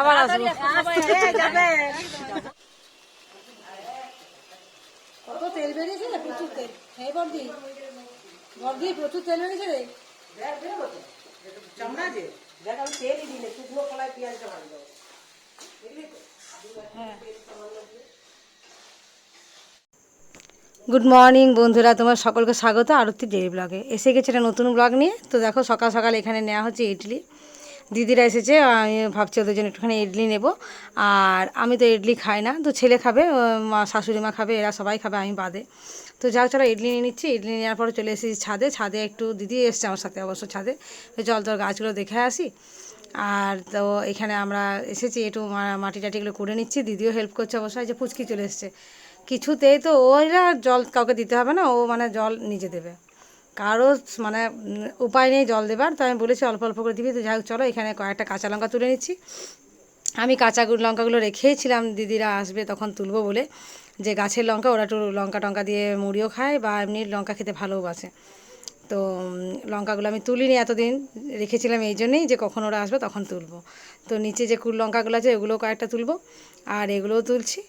আবার আসব। কত তেল বেরিয়েছে রে? প্রচুর তেল। হে প্রচুর তেল বেরিয়েছে রে। চামড়া যে দেখ আমি তেলই দিলে শুকনো দেবো গুড মর্নিং বন্ধুরা। তোমার সকলকে স্বাগত। আরতি ডেলি ব্লগে। এসে গেছে একটা নতুন ব্লগ নিয়ে। তো দেখো সকাল সকাল এখানে নেওয়া হচ্ছে ইডলি। দিদিরা এসেছে, আমি ভাবছি ওদের জন্য একটুখানি ইডলি নেব। আর আমি তো ইডলি খাই না, তো ছেলে খাবে, মা, শাশুড়ি মা খাবে, এরা সবাই খাবে, আমি বাদে। তো যাও, চলো ইডলি নিয়ে নিচ্ছি, ইডলি নেওয়ার পরে চলে এসেছি ছাদে। ছাদে একটু দিদি এসছে আমার সাথে অবশ্য ছাদে। জল তোর গাছগুলো দেখে আসি। আর তো এখানে আমরা এসেছি, একটু মাটি টাটিগুলো করে নিচ্ছি। দিদিও হেল্প করছে অবশ্যই যে পুচকি চলে এসছে। কিছুতেই তো ওরা জল কাউকে দিতে হবে না, ও মানে জল নিজে দেবে। কারও মানে উপায় নেই জল দেবার, তো আমি বলেছি অল্প অল্প করে দিবি, তো যাই হোক, চলো এখানে কয়েকটা কাঁচা লঙ্কা তুলে নিচ্ছি। আমি কাঁচা লঙ্কাগুলো রেখেইছিলাম দিদিরা আসবে তখন তুলবো বলে, যে গাছের লঙ্কা, ওরা একটু লঙ্কা টঙ্কা দিয়ে মুড়িও খায় বা এমনি লঙ্কা খেতে ভালোবাসে তো লঙ্কাগুলো আমি তুলিনি এতদিন, রেখেছিলাম এই জন্যেই যে কখন ওরা আসবে তখন তুলবো। তো নিচে যে কুল লঙ্কাগুলো আছে ওগুলো কয়েকটা তুলবো, আর এগুলোও তুলছি।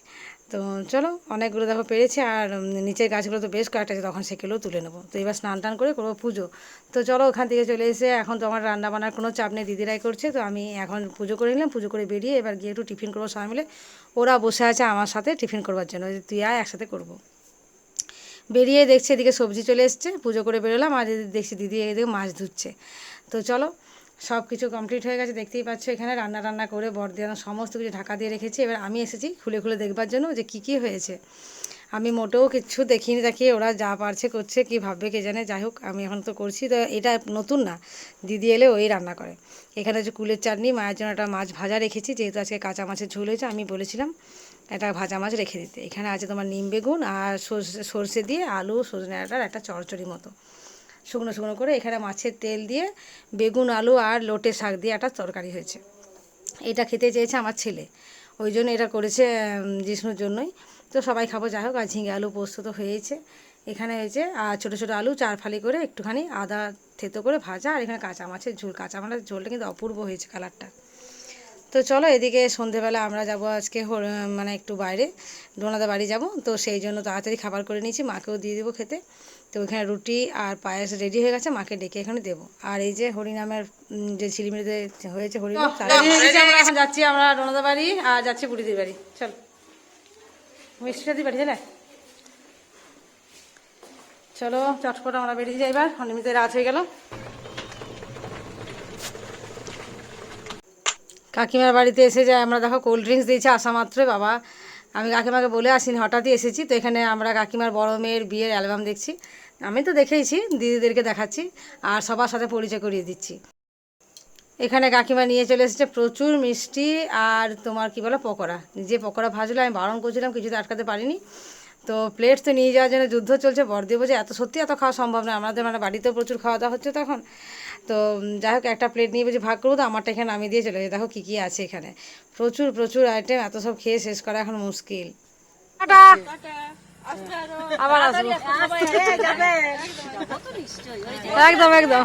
তো চলো, অনেকগুলো দেখো পেরেছি, আর নিচের গাছগুলো তো বেশ কয়েকটা আছে, তখন সেগুলোও তুলে নেব। তো এবার স্নান টান করে করব পুজো। তো চলো, ওখান থেকে চলে এসে এখন তো আমার রান্না বান্নার কোনো চাপ নেই, দিদিরাই করছে। তো আমি এখন পুজো করে নিলাম, পুজো করে বেরিয়ে এবার গিয়ে একটু টিফিন করব সবাই মিলে। ওরা বসে আছে আমার সাথে টিফিন করবার জন্য তুই আয় একসাথে করব। বেরিয়ে দেখছি এদিকে সবজি চলে এসছে, পুজো করে বেরোলাম, আর দেখছি দিদি এদিকে মাছ ধুচ্ছে। তো চলো সব কিছু কমপ্লিট হয়ে গেছে, দেখতেই পাচ্ছ এখানে রান্না রান্না করে বরদিয়ানো সমস্ত কিছু ঢাকা দিয়ে রেখেছি। এবার আমি এসেছি খুলে খুলে দেখবার জন্য যে কী কী হয়েছে। আমি মোটেও কিচ্ছু দেখিনি, দেখিয়ে ওরা যা পারছে করছে, কি ভাববে কে জানে, যাই হোক, আমি এখন তো করছি। তো এটা নতুন না, দিদি এলে ওই রান্না করে। এখানে হচ্ছে কুলের চাটনি, মায়ের জন্য একটা মাছ ভাজা রেখেছি, যেহেতু আজকে কাঁচা মাছের ঝোল হয়েছে, আমি বলেছিলাম একটা ভাজা মাছ রেখে দিতে। এখানে আছে তোমার নিম বেগুন আর সর্ষে সর্ষে দিয়ে আলু, সজনে ডাঁটার একটা চড়চড়ি মতো। শুকনো শুকনো করে এখানে মাছের তেল দিয়ে বেগুন, আলু আর লোটে শাক দিয়ে একটা তরকারি হয়েছে। এটা খেতে চেয়েছে আমার ছেলে। ওই জন্য এটা করেছে জিষ্ণুর জন্যই। তো সবাই খাব, যাই হোক, আর ঝিঙে আলু পোস্ত তো হয়েছে। এখানে হয়েছে আর ছোটো ছোটো আলু চার ফালি করে একটুখানি আদা থেতো করে ভাজা, আর এখানে কাঁচা মাছের ঝোল। কাঁচা মাছের ঝোলটা কিন্তু অপূর্ব হয়েছে কালারটা। তো চলো এদিকে সন্ধেবেলা আমরা যাব আজকে মানে একটু বাইরে ডোনাদা বাড়ি যাব। তো সেই জন্য তাড়াতাড়ি খাবার করে নিয়েছি মাকেও দিয়ে দেবো খেতে। তো ওইখানে রুটি আর পায়েস রেডি হয়ে গেছে মাকে ডেকে এখানে দেবো। আর এই যে হরিনামের যে ঝিলিমিলিতে হয়েছে হরিনাম আমরা এখন যাচ্ছি আমরা ডোনাদা বাড়ি আর যাচ্ছি বুড়িদির বাড়ি। চল। মিষ্টিটা বাড়ি চলে। চলো চটপট আমরা বেরিয়ে যাই এবার। অনিমিতে রাত হয়ে গেল। কাকিমার বাড়িতে এসে যায়, আমরা দেখো কোল্ড ড্রিঙ্কস দিয়েছে আসা মাত্র বাবা। আমি কাকিমাকে বলে আসিনি, হঠাৎই এসেছি, তো এখানে আমরা কাকিমার বড় মেয়ের বিয়ের অ্যালবাম দেখছি। আমি তো দেখেইছি, দিদিদেরকে দেখাচ্ছি, আর সবার সাথে পরিচয় করিয়ে দিচ্ছি। এখানে কাকিমা নিয়ে চলে এসেছে প্রচুর মিষ্টি আর তোমার কি বলো, পকোড়া। নিজে পকোড়া ভাজলো, আমি বারণ করছিলাম, কিছুতে আটকাতে পারিনি। তো প্লেট তো নিয়ে যাওয়ার জন্য যুদ্ধ চলছে বড়দি বলছে এত সত্যি এত খাওয়া সম্ভব না আমাদের মানে বাড়িতেও প্রচুর খাওয়া দাওয়া হচ্ছে তখন। তো যাই হোক একটা প্লেট নিয়ে বলছি ভাগ করব তো আমারটা এখানে নামিয়ে দিয়ে চলে দেখো কী কী আছে এখানে। প্রচুর প্রচুর আইটেম এত সব খেয়ে শেষ করা এখন মুশকিল। আবার আসব। একদম একদম।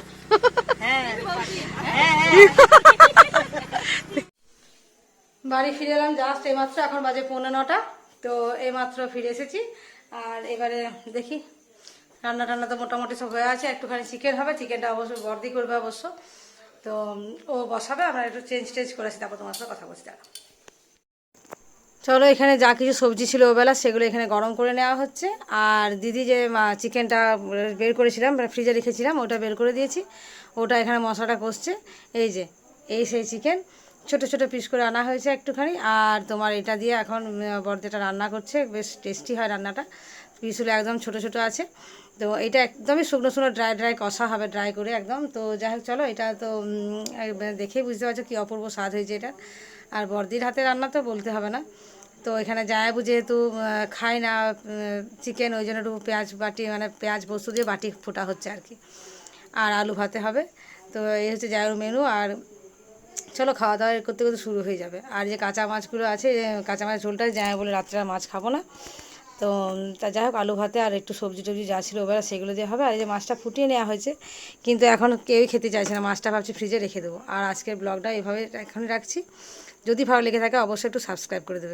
বাড়ি ফিরে এলাম জাস্ট এইমাত্র এখন বাজে পৌনে নটা। তো এইমাত্র ফিরে এসেছি। আর এবারে দেখি রান্না টান্না তো মোটামুটি সব হয়ে আছে। একটুখানি চিকেন হবে চিকেনটা অবশ্য বর্দি করবে অবশ্য। তো ও বসাবে, আমরা একটু চেঞ্জ টেঞ্জ করেছি তারপর তোমার সাথে কথা বলছি, দাঁড়াও। চলো, এখানে যা কিছু সবজি ছিল ওবেলা, সেগুলো এখানে গরম করে নেওয়া হচ্ছে। আর দিদি যে চিকেনটা বের করেছিলাম ফ্রিজে রেখেছিলাম, ওটা বের করে দিয়েছি। ওটা এখানে মশলাটা কষছে। এই যে, এই সেই চিকেন ছোট ছোট পিস করে আনা হয়েছে একটুখানি। আর তোমার এটা দিয়ে এখন উম, বড়দিটা রান্না করছে। বেশ টেস্টি হয় রান্নাটা। পিসগুলো একদম ছোট ছোট আছে। তো এটা একদমই শুকনো শুকনো ড্রাই ড্রাই কষা হবে ড্রাই করে একদম। তো যাই হোক চলো এটা তো দেখেই বুঝতে পারছ কী অপূর্ব স্বাদ হয়েছে এটা। আর বর্দির হাতে রান্না তো বলতে হবে না। তো এখানে জায়াবু যেহেতু খায় না চিকেন ওই জন্য একটু পেঁয়াজ বাটি মানে পেঁয়াজ বস্তু দিয়ে বাটি ফোটা হচ্ছে আর কি। আর আলু ভাতে হবে। তো এই হচ্ছে জায়ার মেনু আর চলো খাওয়া দাওয়া করতে করতে শুরু হয়ে যাবে। আর যে কাঁচা মাছগুলো আছে কাঁচা মাছ ঝোলটা যায় বলে রাত্রে মাছ খাব না। তো, তা যাই হোক, আলু ভাতে আর একটু সবজি টবজি যা ছিল ওবেলা সেগুলো দিয়ে হবে। আর যে মাছটা ফুটিয়ে নেওয়া হয়েছে, কিন্তু এখন কেউই খেতে চাইছে না। মাছটা ভাবছি ফ্রিজে রেখে দেবো। আর আজকের ব্লগটা এভাবে এখন রাখছি। যদি ভালো লেগে থাকে, অবশ্যই একটু সাবস্ক্রাইব করে দেবে।